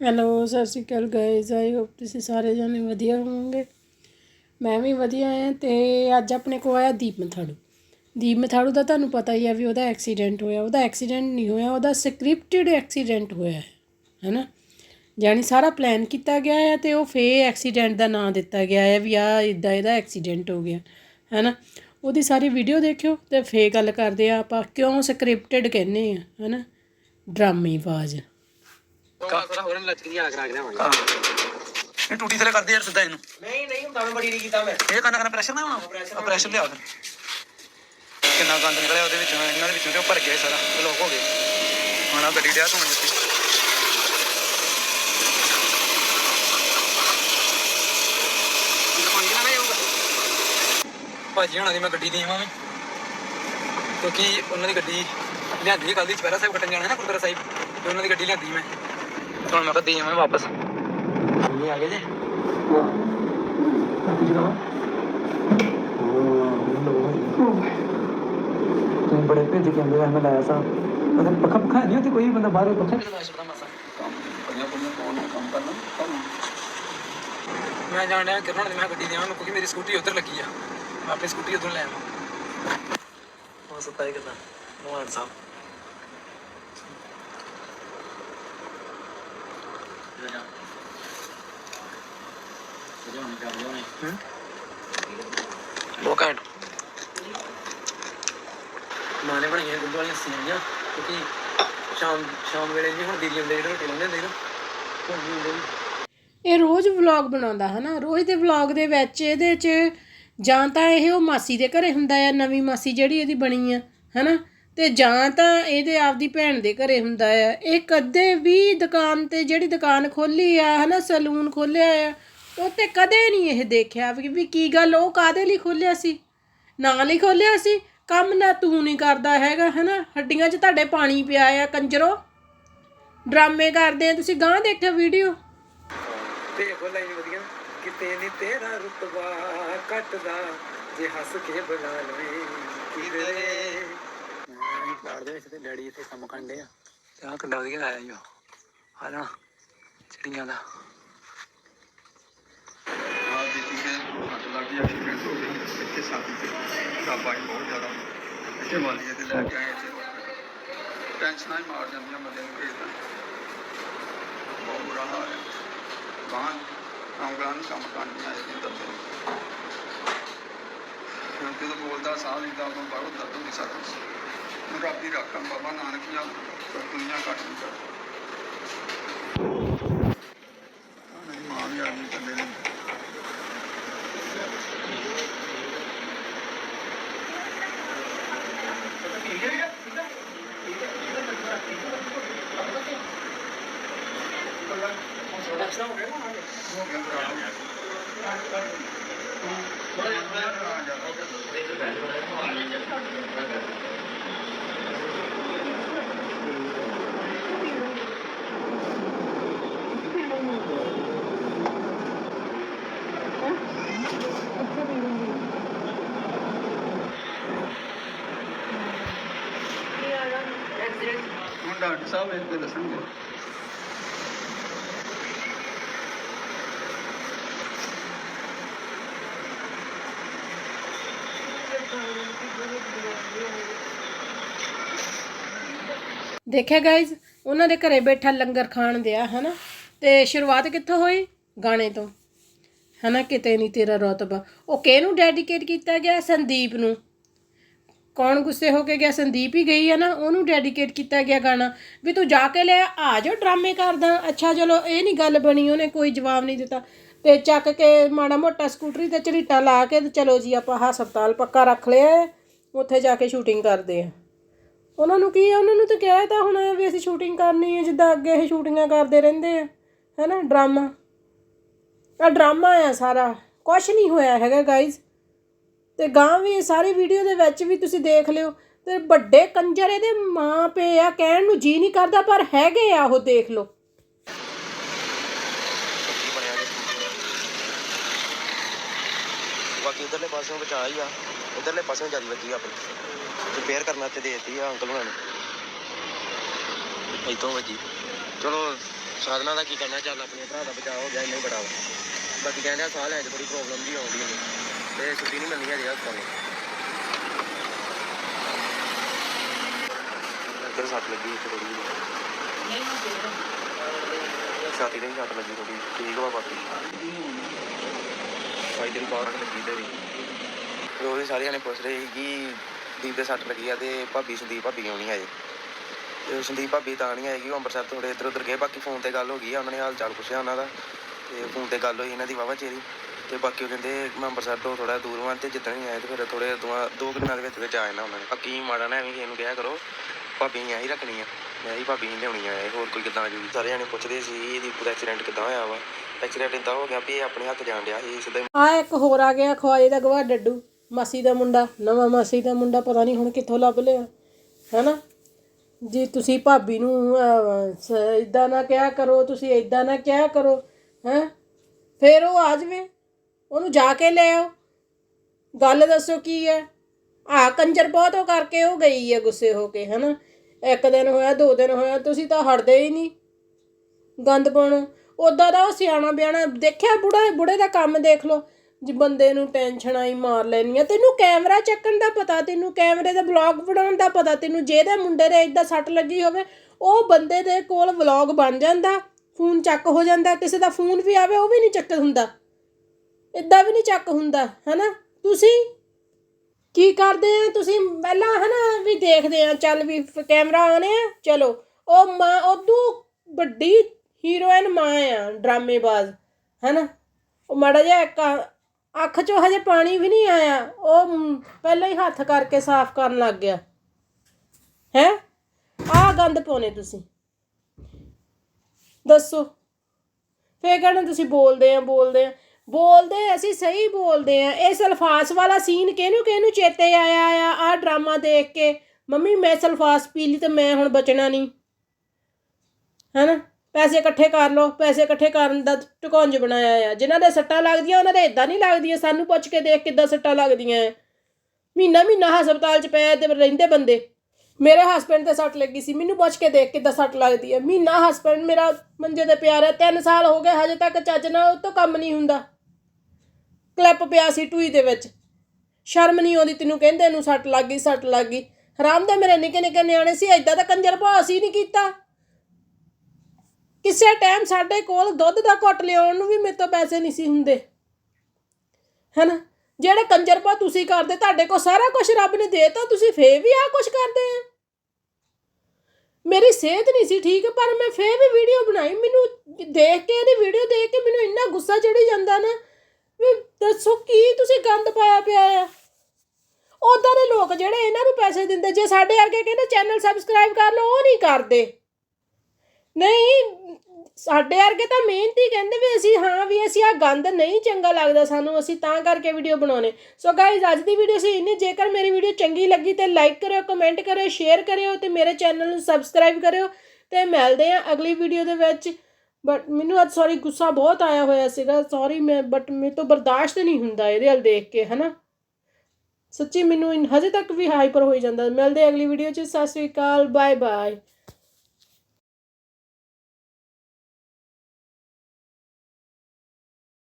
Hello ਸਤਿ ਸ਼੍ਰੀ ਅਕਾਲ guys I hope ਤੁਸੀਂ ਸਾਰੇ ਜਾਣੇ ਵਧੀਆ ਹੋਵੋਗੇ। ਮੈਂ ਵੀ ਵਧੀਆ ਹਾਂ ਤੇ ਅੱਜ ਆਪਣੇ ਕੋ ਆਇਆ ਦੀਪ ਮਥਾੜੂ। ਦੀਪ ਮਥਾੜੂ ਦਾ ਤੁਹਾਨੂੰ ਪਤਾ ਹੀ ਆ ਵੀ ਉਹਦਾ ਐਕਸੀਡੈਂਟ ਹੋਇਆ। ਉਹਦਾ ਐਕਸੀਡੈਂਟ ਨਹੀਂ ਹੋਇਆ, ਉਹਦਾ ਸਕ੍ਰਿਪਟਡ ਐਕਸੀਡੈਂਟ ਹੋਇਆ ਹੈ, ਹੈਨਾ? ਜਾਣੀ ਸਾਰਾ ਪਲਾਨ ਕੀਤਾ ਗਿਆ ਹੈ ਤੇ ਉਹ ਫੇ ਐਕਸੀਡੈਂਟ ਦਾ ਨਾਂ ਦਿੱਤਾ ਗਿਆ ਹੈ ਵੀ ਆ ਇਦਾਂ ਇਹਦਾ ਐਕਸੀਡੈਂਟ ਹੋ ਗਿਆ, ਹੈਨਾ? ਉਹਦੀ ਸਾਰੀ ਵੀਡੀਓ ਦੇਖਿਓ ਤੇ ਫੇ ਗੱਲ ਕਰਦੇ ਆ ਆਪਾਂ ਕਿਉਂ ਸਕ੍ਰਿਪਟਡ ਕਹਿੰਦੇ ਆ ਹੈਨਾ? ਡਰਾਮੇਬਾਜ਼ ਥੋੜਾ ਹੋਰ ਲੱਚਕੀਆਂ ਕਰਾ ਕੇ ਲਿਆਵਾਂਗੇ। ਇਹ ਟੂਟੀ ਥਲੇ ਕਰਦੇ ਯਾਰ ਸਿੱਧਾ ਇਹਨੂੰ। ਨਹੀਂ ਨਹੀਂ ਹੁੰਦਾ ਮੈਂ ਬੜੀ ਨਹੀਂ ਕੀਤਾ ਮੈਂ। ਇਹ ਕਰਨਾ ਕਰਨਾ ਪ੍ਰੈਸ਼ਰ ਨਾ ਹੋਣਾ। ਪ੍ਰੈਸ਼ਰ ਲਿਆ ਫਿਰ। ਕਿੰਨਾ ਗੰਦ ਨਿਕਲਿਆ ਉਹਦੇ ਵਿੱਚੋਂ ਇਹਨਾਂ ਦੇ ਵਿੱਚੋਂ ਤੇ ਭਰ ਗਿਆ ਸਾਰਾ ਬਲੌਕ ਹੋ ਗਿਆ ਹੁਣ ਆ ਗੱਡੀ ਡਿਆ ਧੋਣ ਦਿੱਤੀ ਭਾਜੀ ਹੁਣਾਂ ਦੀ ਮੈਂ ਗੱਡੀ ਦੇਵਾਂ ਵੀ। ਕਿਉਂਕਿ ਉਹਨਾਂ ਦੀ ਗੱਡੀ ਲਿਆਂਦੀ ਕੱਲ ਦੀ ਚਪੈਰਾ ਸਾਹਿਬ ਕੱਟਣ ਜਾਣਾ ਹੈ ਨਾ ਗੁਰਦੁਆਰਾ ਸਾਹਿਬ ਤੇ ਉਹਨਾਂ ਦੀ ਗੱਡੀ ਲਿਆਂਦੀ ਮੈਂ। ਹੁਣ ਮੈਂ ਕਿਹਾ ਦੇ ਜਾਵਾਂ ਵਾਪਸ। ਇਹ ਆ ਗਏ ਜੇ? ਤੁਸੀਂ ਬੜੇ ਭੇਜ ਕੇ ਆਉਂਦੇ ਮੈਂ ਲਾਇਆ ਸਾਂ। ਮਤਲਬ ਪੱਖਾ ਪੱਖਾ ਨਹੀਂ ਉੱਥੇ ਕੋਈ ਬੰਦਾ ਬਾਹਰ ਪੱਖਾ? ਨਹੀਂ ਲਗਾ ਸਕਦਾ ਮਸਾ ਮੈਂ ਜਾਣਿਆ ਕਿਰਨ ਦੀ ਮੈਂ ਗੱਡੀ ਦੇਵਾਂ ਮੈਂ ਕਿਉਂਕਿ ਮੇਰੀ ਸਕੂਟੀ ਉਧਰ ਲੱਗੀ ਆ। ਮੈਂ ਆਪਣੀ ਸਕੂਟੀ ਉਧਰ ਲੈ ਆਵਾਂ। ਉਹ ਸਤਾਈ ਕਿਦਾਂ ਮੋਹਨ ਸਾਹਿਬ। ਬਹੁਤ ਘੈਂਟ। ਮਾਨੇ ਬਣੀਆਂ ਗੁੱਡ ਵਾਲੀਆਂ ਸੀਆਂ ਕਿਉਂਕਿ ਸ਼ਾਮ ਸ਼ਾਮ ਵੇਲੇ ਜੀ ਹੁਣ ਦੀਦੀ ਹੁੰਦੇ ਜਿਹੜੇ ਰੋਟੀ ਲਾਉਂਦੇ ਹੁੰਦੇ ਨਾ। ਹੁੰਦੇ। ਇਹ ਰੋਜ਼ ਵਲੌਗ ਬਣਾਉਂਦਾ ਹਨਾ ਰੋਜ਼ ਦੇ ਵਲੌਗ ਦੇ ਵਿੱਚ ਇਹਦੇ 'ਚ ਜਾਂ ਤਾਂ ਇਹ ਉਹ ਮਾਸੀ ਦੇ ਘਰੇ ਹੁੰਦਾ ਆ ਨਵੀਂ ਮਾਸੀ ਜਿਹੜੀ ਇਹਦੀ ਬਣੀ ਆ ਹਨਾ? ਤੇ ਜਾਂ ਤਾਂ ਇਹਦੇ ਆਪਦੀ ਭੈਣ ਦੇ ਘਰੇ ਹੁੰਦਾ ਆ। ਇਹ ਕਦੇ ਵੀ ਦੁਕਾਨ ਤੇ ਜਿਹੜੀ ਦੁਕਾਨ ਖੋਲੀ ਆ, ਹਨਾ, ਸਲੂਨ ਖੋਲਿਆ ਆ, ਉਹ ਤੇ ਕਦੇ ਨਹੀਂ ਇਹ ਦੇਖਿਆ ਵੀ ਕੀ ਗੱਲ, ਉਹ ਕਾਦੇ ਲਈ ਖੋਲਿਆ ਸੀ? ਨਾਲ ਲਈ ਖੋਲਿਆ ਸੀ? ਕੰਮ ਨਾ ਤੂੰ ਨਹੀਂ ਕਰਦਾ ਹੈਗਾ, ਹਨਾ? ਹੱਡੀਆਂ 'ਚ ਤੁਹਾਡੇ ਪਾਣੀ ਪਿਆ ਆ, ਕੰਜਰੋ। ਡਰਾਮੇ ਕਰਦੇ ਆ, ਤੁਸੀਂ ਗਾਂ ਦੇਖਿਆ ਵੀਡੀਓ? ਤੇ ਲਾਈਨ ਵਧੀਆ, ਕਿਤੇ ਨਹੀਂ ਤੇਰਾ ਰੁਤਬਾ ਕੱਟਦਾ, ਜੇ ਹੱਸ ਕੇ ਬੁਲਾ ਲਵੇ ਕਿਰੇ ਬਾੜ ਦੇ ਵਿੱਚ ਤੇ ਡੈਡੀ ਇੱਥੇ ਕੰਮ ਕਰਦੇ ਆ। ਤੇ ਆਹ ਕਿੱਡਾ ਵਧੀਆ ਆਇਆ ਜੋ ਆ ਨਾ ਚਿੜੀਆਂ ਦਾ। ਆ ਬੀਤੀ ਕੇ ਸੱਟ ਲੱਗ ਗਈ ਐਕਸੀਡੈਂਟ ਹੋ ਗਿਆ ਇੱਥੇ ਸਾਥੀ ਤੇ ਕਾਬਾ ਹੀ ਬਹੁਤ ਜ਼ਿਆਦਾ ਇੱਥੇ ਵਾਲੀਏ ਤੇ ਲੈ ਕੇ ਆਏ ਇੱਥੇ ਟੈਨਸ਼ਨਾਂ ਹੀ ਮਾਰ ਜਾਂਦੀਆਂ ਬੰਦੇ ਨੂੰ ਭੇਜਦਾ। ਬਹੁਤ ਬੁਰਾ ਹਾਲ ਹੈ ਬਾਹਰ ਆਉਂਗਲਾਂ ਨੂੰ ਕੰਮ ਕਰਨੀ ਆਏ ਦੀ। ਦੱਸੋ ਹੁਣ ਜਦੋਂ ਬੋਲਦਾ ਸਾਹ ਲੈਂਦਾ ਉਦੋਂ ਬਹੁਤ ਦਰਦ ਹੁੰਦੀ ਸਾਡਾ ਨੂੰ ਰੱਬ ਦੀ ਰਾਖਾ ਬਾਬਾ ਨਾਨਕ ਜਾਂ ਦੁਨੀਆ ਕੱਟ ਨਹੀਂ ਕਰ ਮਾਂ ਵੀ ਆਦਮੀ ਕੰਦੇ ਸਾਹਿਬ ਇਹ ਤੇ ਦੱਸਣਗੇ। ਦੇਖਿਆ ਗਾਇਜ਼ ਉਹਨਾਂ ਦੇ ਘਰੇ ਬੈਠਾ ਲੰਗਰ ਖਾਣ ਦਿਆ, ਹਨਾ? ਤੇ ਸ਼ੁਰੂਆਤ ਕਿੱਥੋਂ ਹੋਈ? ਗਾਣੇ ਤੋਂ। ਹਨਾ, ਕਿਤੇ ਨਹੀਂ ਤੇਰਾ ਰਤਬਾ। ਉਹ ਕਿਹਨੂੰ ਡੈਡੀਕੇਟ ਕੀਤਾ ਗਿਆ? ਸੰਦੀਪ ਨੂੰ। ਕੌਣ ਗੁੱਸੇ ਹੋ ਕੇ ਗਿਆ? ਸੰਦੀਪ ਹੀ ਗਈ ਹੈ ਨਾ ਉਹਨੂੰ ਡੈਡੀਕੇਟ ਕੀਤਾ ਗਿਆ ਗਾਣਾ। ਵੀ ਤੂੰ ਜਾ ਕੇ ਲੈ ਆ ਜਾ ਡਰਾਮੇ ਕਰਦਾ। ਅੱਛਾ ਚਲੋ ਇਹ ਨਹੀਂ ਗੱਲ ਬਣੀ ਉਹਨੇ ਕੋਈ ਜਵਾਬ ਨਹੀਂ ਦਿੱਤਾ। ਤੇ ਚੱਕ ਕੇ ਮਾੜਾ ਮੋਟਾ ਸਕੂਟਰੀ ਤੇ ਝਰੀਟਾ ਲਾ ਕੇ ਤੇ ਚਲੋ ਜੀ ਆਪਾਂ ਹਸਪਤਾਲ ਪੱਕਾ ਰੱਖ ਲਿਆ ਹੈ, ਉੱਥੇ ਜਾ ਕੇ ਸ਼ੂਟਿੰਗ ਕਰਦੇ ਆ। ਉਹਨਾਂ ਨੂੰ ਕੀ ਆ? ਉਹਨਾਂ ਨੂੰ ਤਾਂ ਕਿਹਾ ਤਾਂ ਹੁਣ ਵੀ ਅਸੀਂ ਸ਼ੂਟਿੰਗ ਕਰਨੀ ਹੈ ਜਿੱਦਾਂ ਅੱਗੇ ਇਹ ਸ਼ੂਟਿੰਗਾਂ ਕਰਦੇ ਰਹਿੰਦੇ ਆ। ਹੈਨਾ ਡਰਾਮਾ। ਆ ਡਰਾਮਾ ਆ ਸਾਰਾ। ਕੁਝ ਨਹੀਂ ਹੋਇਆ ਹੈਗਾ ਗਾਇਜ਼ ਤੇ ਗਾਂ ਵੀ ਇਹ ਸਾਰੀ ਵੀਡੀਓ ਦੇ ਵਿੱਚ ਵੀ ਤੁਸੀਂ ਦੇਖ ਲਿਓ। ਤੇ ਵੱਡੇ ਕੰਜਰ ਇਹਦੇ ਮਾਂ ਪੇ ਆ, ਕਹਿਣ ਨੂੰ ਜੀ ਨਹੀਂ ਕਰਦਾ, ਪਰ ਹੈਗੇ ਆ, ਉਹ ਦੇਖ ਲਓ। ਬਾਕੀ ਇਧਰਲੇ ਪਾਸਿਓਂ ਬਚਾ ਹੀ ਆ। ਇਧਰਲੇ ਪਾਸਿਓਂ ਜ਼ਿਆਦਾ ਵੱਜੀ ਆਪਣੀ। ਰਿਪੇਅਰ ਕਰਨ ਵਾਸਤੇ ਦੇ ਦਿੱਤੀ ਆ ਅੰਕਲ ਹੁਣਾਂ ਨੇ। ਇਤੋਂ ਵੱਜੀ। ਚਲੋ, ਸਾਧਨਾ ਦਾ ਕੀ ਕਰਨਾ, ਚੱਲ ਆਪਣੇ ਭਰਾ ਦਾ ਬਚਾਅ ਹੋ ਗਿਆ, ਇੰਨਾ ਹੀ ਬੜਾ ਵਾ। ਬਾਕੀ ਕਹਿੰਦੇ ਆ ਸਾਹ ਲੈਣ 'ਚ ਥੋੜੀ ਪ੍ਰੋਬਲਮ ਜੀ ਆਉਂਦੀ ਹੈ ਤੇ ਛੁੱਟੀ ਨਹੀਂ ਮਿਲਣੀ ਹੈ ਹਸਪਤਾਲ ਇੱਧਰ ਸੱਟ ਲੱਗੀ ਇੱਥੇ ਥੋੜੀ ਛਾਤੀ ਦੇ ਸੱਟ ਲੱਗੀ ਥੋੜੀ ਠੀਕ ਵਾ ਬਾਕੀ। ਸਾਈ ਦਿਨ ਬਾਹਰ ਲੱਗੀ ਤੇ ਰੋਜ਼ ਸਾਰੇ ਜਣੇ ਪੁੱਛ ਰਹੇ ਸੀ ਕਿ ਦੀਪ ਦੇ ਸੱਟ ਲੱਗੀ ਆ ਤੇ ਭਾਬੀ ਸੰਦੀਪ ਭਾਬੀ ਕਿਉਂ ਨਹੀਂ ਆਏ ਤੇ ਸੰਦੀਪ ਭਾਬੀ ਤਾਂ ਨਹੀਂ ਆਏਗੀ, ਉਹ ਅੰਮ੍ਰਿਤਸਰ ਥੋੜੇ ਇੱਧਰ ਉੱਧਰ ਗਏ, ਬਾਕੀ ਫੋਨ ਤੇ ਗੱਲ ਹੋ ਗਈ ਆ, ਉਹਨਾਂ ਨੇ ਹਾਲ ਚਾਲ ਪੁੱਛਿਆ ਉਹਨਾਂ ਦਾ। ਤੇ ਫੋਨ ਤੇ ਗੱਲ ਹੋਈ ਇਹਨਾਂ ਦੀ ਵਾਵਾ ਚੇਰੀ। ਤੇ ਬਾਕੀ ਉਹ ਕਹਿੰਦੇ ਮੈਂ ਅੰਮ੍ਰਿਤਸਰ ਤੋਂ ਥੋੜਾ ਦੂਰ ਵਾਂ ਤੇ ਜਿੱਦਣ ਹੀ ਆਏ ਤੇ ਫਿਰ ਥੋੜੇ ਦੋ ਕੁ ਦਿਨਾਂ ਦੇ ਵਿੱਚ ਵਿੱਚ ਆ ਜਾਣਾ ਉਹਨਾਂ ਨੇ। ਬਾਕੀ ਮਾੜਾ ਨਾ ਐਵੇਂ ਕਿਸੇ ਨੂੰ ਕਿਹਾ ਕਰੋ ਭਾਬੀ ਨੇ ਆਹੀ ਰੱਖਣੀ ਆ। ਮੈਂ ਹੀ ਭਾਬੀ ਨਹੀਂ ਲਿਆਉਣੀ ਆ ਇਹ, ਹੋਰ ਕੋਈ ਕਿੱਦਾਂ ਆ ਸਾਰੇ ਜਾਣੇ ਪੁੱਛਦੇ ਸੀ ਇਹਦੀ ਪੂਰਾ ਐਕਸੀਡੈਂਟ ਕਿੱਦਾਂ ਹੋਇਆ ਵਾ? ਐਕਸੀਡੈਂਟ ਇਦਾਂ ਹੋ ਗਿਆ ਵੀ ਇਹ ਆਪਣੇ ਹੱਥ ਜਾਣ ਡਿਆ ਸੀ ਸਿੱਧਾ ਹੀ ਆ ਇੱਕ ਹੋਰ ਆ ਗਿਆ ਖਵਾਜੇ ਦਾ ਗਵਾ ਡੱਡੂ ਮਾਸੀ ਦਾ ਮੁੰਡਾ ਨਵਾਂ ਮਾਸੀ ਦਾ ਮੁੰਡਾ ਪਤਾ ਨਹੀਂ ਹੁਣ ਕਿੱਥੋਂ ਲੱਭ ਲਿਆ ਹੈਨਾ? ਜੀ ਤੁਸੀਂ ਭਾਬੀ ਨੂੰ ਇਦਾਂ ਨਾ ਕਿਹਾ ਕਰੋ ਤੁਸੀਂ ਇਦਾਂ ਨਾ ਕਿਹਾ ਕਰੋ ਹੈ? ਫਿਰ ਉਹ ਆ ਜਾਵੇ। ਉਹਨੂੰ ਜਾ ਕੇ ਲੈ ਆਓ। ਗੱਲ ਦੱਸੋ ਕੀ ਹੈ? ਆ ਕੰਜਰ ਬਹੁਤ ਉਹ ਕਰਕੇ ਉਹ ਗਈ ਹੈ ਗੁੱਸੇ ਹੋ ਕੇ, ਹੈਨਾ? ਇੱਕ ਦਿਨ ਹੋਇਆ, ਦੋ ਦਿਨ ਹੋਇਆ, ਤੁਸੀਂ ਤਾਂ ਹਟਦੇ ਹੀ ਨਹੀਂ। ਗੰਦ ਪਾਉਣ ਉਦਾਂ ਦਾ ਉਹ ਸਿਆਣਾ ਬਿਆਣਾ, ਦੇਖਿਆ ਬੁੜਾ, ਬੁੜੇ ਦਾ ਕੰਮ ਦੇਖ ਲਓ। ਜੀ ਬੰਦੇ ਨੂੰ ਟੈਨਸ਼ਨ ਆਈ ਮਾਰ ਲੈਣੀ ਆ, ਤੈਨੂੰ ਕੈਮਰਾ ਚੱਕਣ ਦਾ ਪਤਾ, ਤੈਨੂੰ ਕੈਮਰੇ ਦਾ ਵਲੌਗ ਬਣਾਉਣ ਦਾ ਪਤਾ, ਤੈਨੂੰ ਜਿਹਦੇ ਮੁੰਡੇ ਦੇ ਇਦਾਂ ਸੱਟ ਲੱਗੀ ਹੋਵੇ, ਉਹ ਬੰਦੇ ਦੇ ਕੋਲ ਵਲੌਗ ਬਣ ਜਾਂਦਾ, ਫੋਨ ਚੱਕ ਹੋ ਜਾਂਦਾ, ਕਿਸੇ ਦਾ ਫੋਨ ਵੀ ਆਵੇ, ਉਹ ਵੀ ਨਹੀਂ ਚੱਕ ਹੁੰਦਾ। ਇਦਾਂ ਵੀ ਨਹੀਂ ਚੱਕ ਹੁੰਦਾ, ਹੈਨਾ? ਤੁਸੀਂ ਕੀ ਕਰਦੇ ਆ? ਤੁਸੀਂ ਪਹਿਲਾਂ, ਹੈਨਾ, ਵੀ ਦੇਖਦੇ ਆ, ਚੱਲ ਵੀ ਕੈਮਰਾ ਆਨੇ ਆ, ਚਲੋ। ਉਹ ਮਾਂ ਉਦੋਂ ਵੱਡੀ ਹੀਰੋਇਨ ਮਾਂ ਆ, ਡਰਾਮੇਬਾਜ਼, ਹੈਨਾ? ਉਹ ਮਾੜਾ ਜਿਹਾ ਇੱਕ ਅੱਖ 'ਚੋਂ ਹਜੇ ਪਾਣੀ ਵੀ ਨਹੀਂ ਆਇਆ। ਉਹ ਪਹਿਲਾਂ ਹੀ ਹੱਥ ਕਰਕੇ ਸਾਫ਼ ਕਰਨ ਲੱਗ ਗਿਆ। ਹੈ? ਆਹ ਗੰਦ ਪਾਉਨੇ ਤੁਸੀਂ। ਦੱਸੋ। ਫੇਰ ਕਹਿਣਾ ਤੁਸੀਂ ਬੋਲਦੇ ਆ ਬੋਲਦੇ ਆ। ਬੋਲਦੇ, ਅਸੀਂ ਸਹੀ ਬੋਲਦੇ ਆ। ਇਹ ਸਲਫਾਸ ਵਾਲਾ ਸੀਨ ਕਿਹਨੂੰ ਕਿਹਨੂੰ ਚੇਤੇ ਆਇਆ ਆ? ਆ ਡਰਾਮਾ ਦੇਖ ਕੇ, ਮੰਮੀ, ਮੈਂ ਸਲਫਾਸ ਪੀ ਲਈ ਤੇ ਮੈਂ ਹੁਣ ਬਚਣਾ ਨਹੀਂ। ਹੈਨਾ? ਪੈਸੇ ਇਕੱਠੇ ਕਰ ਲਓ, ਪੈਸੇ ਇਕੱਠੇ ਕਰਨ ਦਾ ਟੁਕੰਜ ਬਣਾਇਆ ਆ। ਜਿਨ੍ਹਾਂ ਦੇ ਸੱਟਾਂ ਲੱਗਦੀਆਂ, ਉਹਨਾਂ ਦੇ ਇਦਾਂ ਨਹੀਂ ਲੱਗਦੀਆਂ। ਸਾਨੂੰ ਪੁੱਛ ਕੇ ਦੇਖ ਕਿੱਦਾਂ ਸੱਟਾਂ ਲੱਗਦੀਆਂ ਆ। ਮਹੀਨਾ ਮਹੀਨਾ ਹਸਪਤਾਲ 'ਚ ਪਏ ਤੇ ਰਹਿੰਦੇ ਬੰਦੇ। ਮੇਰੇ ਹਸਬੰਡ ਤੇ ਸੱਟ ਲੱਗੀ ਸੀ। ਮੈਨੂੰ ਪੁੱਛ ਕੇ ਦੇਖ ਕਿੱਦਾਂ ਸੱਟ ਲੱਗਦੀ ਹੈ ਮਹੀਨਾ ਹਸਬੰਡ ਮੇਰਾ ਮੰਜੇ ਤੇ ਪਿਆ ਰਿਹਾ। 3 ਸਾਲ ਹੋ ਗਏ, ਹਜੇ ਤੱਕ ਚੱਜ ਨਾਲ ਉਹ ਤੋਂ ਕੰਮ ਨਹੀਂ ਹੁੰਦਾ। ਕਲਿੱਪ ਪਿਆ ਸੀ ਟੂਈ ਦੇ ਵਿੱਚ। ਸ਼ਰਮ ਨਹੀਂ ਆਉਂਦੀ ਤੈਨੂੰ ਕਹਿੰਦੇ ਨੂੰ ਸੱਟ ਲੱਗ ਗਈ, ਸੱਟ ਲੱਗ ਗਈ। ਹਰਾਮ ਦੇ ਮੇਰੇ ਨਿੱਕੇ ਨਿੱਕੇ ਨਿਆਣੇ ਸੀ ਐਦਾਂ ਦਾ ਕੰਜਰ ਭਾਅ ਅਸੀਂ ਨਹੀਂ ਕੀਤਾ। ਕਿਸੇ ਟਾਈਮ ਸਾਡੇ ਕੋਲ ਦੁੱਧ ਦਾ ਘੁੱਟ ਲਿਆਉਣ ਨੂੰ ਵੀ ਮੇਰੇ ਤੋਂ ਪੈਸੇ ਨਹੀਂ ਸੀ ਹੁੰਦੇ। ਹੈਨਾ? ਜਿਹੜੇ ਕੰਜਰ ਭਾ ਤੁਸੀਂ ਕਰਦੇ, ਤੁਹਾਡੇ ਕੋਲ ਸਾਰਾ ਕੁਝ ਰੱਬ ਨੇ ਦੇਤਾ, ਤੁਸੀਂ ਫੇਰ ਵੀ ਆ ਕੁਝ ਕਰਦੇ ਆ। ਮੇਰੀ ਸਿਹਤ ਨਹੀਂ ਸੀ ਠੀਕ, ਪਰ ਮੈਂ ਫੇਰ ਵੀ ਵੀਡੀਓ ਬਣਾਈ। ਮੈਨੂੰ ਦੇਖ ਕੇ ਇਹਦੀ ਵੀਡੀਓ ਦੇਖ ਕੇ ਮੈਨੂੰ ਇੰਨਾ ਗੁੱਸਾ ਚੜੀ ਜਾਂਦਾ ਨਾ ਵੀ ਦੱਸੋ ਕੀ ਤੁਸੀਂ ਗੰਦ ਪਾਇਆ ਪਿਆ ਆ? ਉਦਾਂ ਦੇ ਲੋਕ ਜਿਹੜੇ ਇਹਨਾਂ ਨੂੰ ਪੈਸੇ ਦਿੰਦੇ, ਜੇ ਸਾਡੇ ਵਰਗੇ ਕਹਿੰਦੇ ਚੈਨਲ ਸਬਸਕ੍ਰਾਈਬ ਕਰ ਲਓ, ਉਹ ਨਹੀਂ ਕਰਦੇ। ਨਹੀਂ, ਸਾਡੇ ਵਰਗੇ ਤਾਂ ਮਿਹਨਤੀ ਕਹਿੰਦੇ ਵੀ ਅਸੀਂ, ਹਾਂ ਵੀ ਅਸੀਂ ਆ ਗੰਦ ਨਹੀਂ ਚੰਗਾ ਲੱਗਦਾ ਸਾਨੂੰ, ਅਸੀਂ ਤਾਂ ਕਰਕੇ ਵੀਡੀਓ ਬਣਾਉਨੇ ਸੋ ਗਾਇਜ਼ ਅੱਜ ਦੀ ਵੀਡੀਓ ਸੀ ਇੰਨੀ, ਜੇਕਰ ਮੇਰੀ ਵੀਡੀਓ ਚੰਗੀ ਲੱਗੀ ਤੇ ਲਾਈਕ ਕਰਿਓ ਕਮੈਂਟ ਕਰਿਓ ਸ਼ੇਅਰ ਕਰਿਓ ਤੇ ਮੇਰੇ ਚੈਨਲ ਨੂੰ ਸਬਸਕ੍ਰਾਈਬ ਕਰਿਓ ਤੇ ਮਿਲਦੇ ਆ ਅਗਲੀ ਵੀਡੀਓ ਦੇ ਵਿੱਚ। ਬਟ ਮੈਨੂੰ ਅੱਜ ਸੌਰੀ ਗੁੱਸਾ ਬਹੁਤ ਆਇਆ ਹੋਇਆ ਸੀਗਾ ਸੌਰੀ ਮੈਂ ਬਟ ਮੇਰੇ ਤੋਂ ਬਰਦਾਸ਼ਤ ਨਹੀਂ ਹੁੰਦਾ ਇਹਦੇ ਵੱਲ ਦੇਖ ਕੇ, ਹਨਾ? ਸੱਚੀ ਮੈਨੂੰ ਹਜੇ ਤੱਕ ਵੀ ਹਾਈਪਰ ਹੋਈ ਜਾਂਦਾ। ਮਿਲਦੇ ਅਗਲੀ ਵੀਡੀਓ 'ਚ। ਸਤਿ ਸ੍ਰੀ ਅਕਾਲ। Bye bye